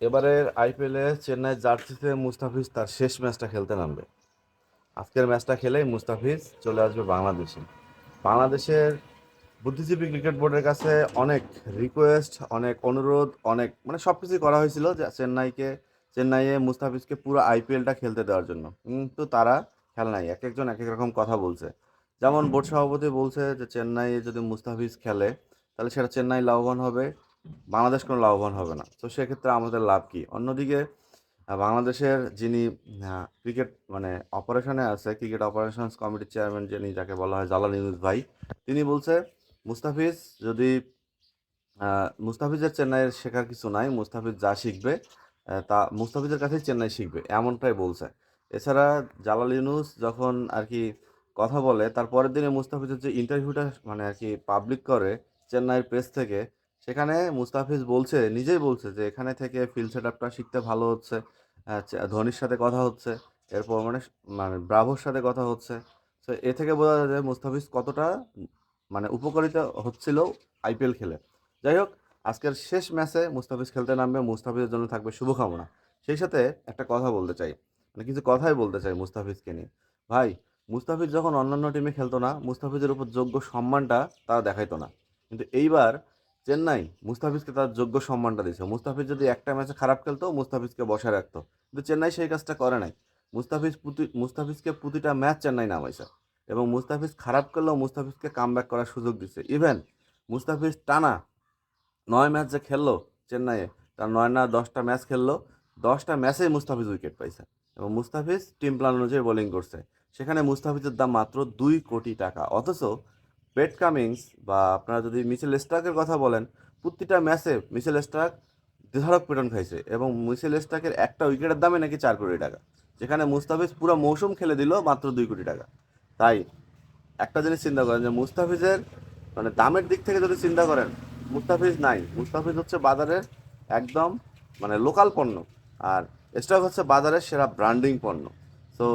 এবারের আইপিএলে চেন্নাই জার্সিতে মুস্তাফিজ তার শেষ ম্যাচটা খেলতে নামবে। আজকের ম্যাচটা খেলেই মুস্তাফিজ চলে আসবে বাংলাদেশে। বাংলাদেশের বুদ্ধিজীবী ক্রিকেট বোর্ডের কাছে অনেক রিকোয়েস্ট অনেক অনুরোধ, অনেক মানে সব কিছুই করা হয়েছিল যে চেন্নাইকে চেন্নাইয়ে মুস্তাফিজকে পুরো আইপিএলটা খেলতে দেওয়ার জন্য। কিন্তু তারা খেল নাই। এক একজন এক এক রকম কথা বলছে। যেমন বোর্ড সভাপতি বলছে যে, চেন্নাইয়ে যদি মুস্তাফিজ খেলে, তাহলে সেটা চেন্নাই লাভবান হবে। বাংলাদেশ কোনো লাভবান হবে না। তো সেক্ষেত্রে আমাদের লাভ কি? অন্যদিকে বাংলাদেশের যিনি ক্রিকেট মানে অপারেশনে আছে, ক্রিকেট অপারেশনস কমিটির চেয়ারম্যান যিনি, যাকে বলা হয় জালাল ইউনুস ভাই, তিনি বলছে, মুস্তাফিজ যদি মুস্তাফিজের চেন্নাইয়ের শেখার কিছু নাই, মুস্তাফিজ যা শিখবে তা মুস্তাফিজের কাছেই চেন্নাই শিখবে। এমনটাই বলছে। এছাড়া জালাল ইউনুস যখন আর কি কথা বলে তার পরের দিনে মুস্তাফিজের যে ইন্টারভিউটা মানে আর কি পাবলিক করে, চেন্নাইয়ের প্রেস থেকে সেখানে মুস্তাফিজ বলছে নিজেই বলছে যে এখানে থেকে ফিল্ড সেট আপটা শিখতে ভালো হচ্ছে আহ, ধোনির সাথে কথা হচ্ছে এরপর মানে মানে ব্রাভোর সাথে কথা হচ্ছে। তো এ থেকে বোঝা যায় যে মুস্তাফিজ কতটা মানে উপকারিত হচ্ছিল আইপিএল খেলে। যাই হোক আজকের শেষ ম্যাচে মুস্তাফিজ খেলতে নামবে মুস্তাফিজের জন্য থাকবে শুভকামনা। সেই সাথে একটা কথা বলতে চাই মানে কিছু কথাই বলতে চাই মুস্তাফিজকে নিয়ে। ভাই মুস্তাফিজ যখন অন্যান্য টিমে খেলতো না মুস্তাফিজের উপর যোগ্য সম্মানটা তারা দেখাইতো না। কিন্তু এইবার চেন্নাই মুস্তাফিজকে তার যোগ্য সম্মানটা দিয়েছে। মুস্তাফিজ যদি একটা ম্যাচে খারাপ খেলতো, মুস্তাফিজকে বসায় রাখতো। কিন্তু চেন্নাই সেই কাজটা করে নাই। মুস্তাফিজ প্রতি, মুস্তাফিজকে প্রতিটা ম্যাচ চেন্নাই নামাইছে। এবং মুস্তাফিজ খারাপ করলেও মুস্তাফিজকে কাম ব্যাক করার সুযোগ দিচ্ছে ইভেন মুস্তাফিজ টানা নয় ম্যাচ যে খেললো চেন্নাইয়ে, তার নয় না দশটা ম্যাচ খেললো, দশটা ম্যাচেই মুস্তাফিজ উইকেট পাইছে। এবং মুস্তাফিজ টিম প্ল্যান অনুযায়ী বোলিং করছে। সেখানে মুস্তাফিজের দাম মাত্র দুই কোটি টাকা। অথচ পেট কামিংস বা আপনারা যদি মিচেল স্টার্কের কথা বলেন, প্রতিটা ম্যাচে মিচেল স্টার্ক দেধারক পেটন খাইছে এবং মিচেল স্টার্কের একটা উইকেটের দামে নাকি চার কোটি টাকা। যেখানে মুস্তাফিজ পুরো মৌসুম খেলে দিল মাত্র দুই কোটি টাকা। তাই একটা জিনিস চিন্তা করেন যে মুস্তাফিজের মানে দামের দিক থেকে যদি চিন্তা করেন, মুস্তাফিজ নাই। মুস্তাফিজ হচ্ছে বাজারের একদম মানে লোকাল পণ্য। আর স্টক হচ্ছে বাজারের সেরা ব্র্যান্ডিং পণ্য। তো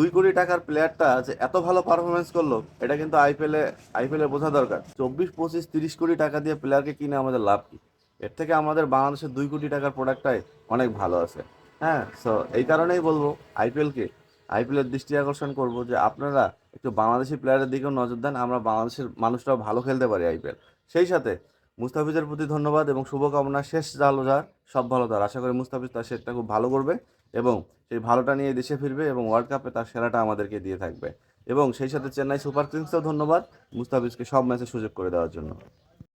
দুই কোটি টাকার প্লেয়ারটা যে এত ভালো পারফরমেন্স করল, এটা কিন্তু আইপিএলে আইপিএলে বোঝা দরকার। চব্বিশ, পঁচিশ, তিরিশ কোটি টাকা দিয়ে প্লেয়ারকে কিনে আমাদের লাভ কি? এর থেকে আমাদের বাংলাদেশের দুই কোটি টাকার প্রোডাক্টটাই অনেক ভালো আছে। হ্যাঁ সো এই কারণেই বলব আইপিএলকে আইপিএলের দৃষ্টি আকর্ষণ করব যে আপনারা একটু বাংলাদেশি প্লেয়ারের দিকেও নজর দেন, আমরা বাংলাদেশের মানুষরাও ভালো খেলতে পারি আইপিএল সেই সাথে মুস্তাফিজের প্রতি ধন্যবাদ এবং শুভকামনা, শেষ জালো যার সব ভালো তার। আশা করি মুস্তাফিজ তার সেটটা খুব ভালো করবে এবং সেই ভালোটা নিয়ে দেশে ফিরবে এবং ওয়ার্ল্ড কাপে তার সেরাটা আমাদেরকে দিয়ে থাকবে। এবং সেই সাথে চেন্নাই সুপার কিংসকেও ধন্যবাদ মুস্তাফিজকে সব ম্যাচে সুযোগ করে দেওয়ার জন্য।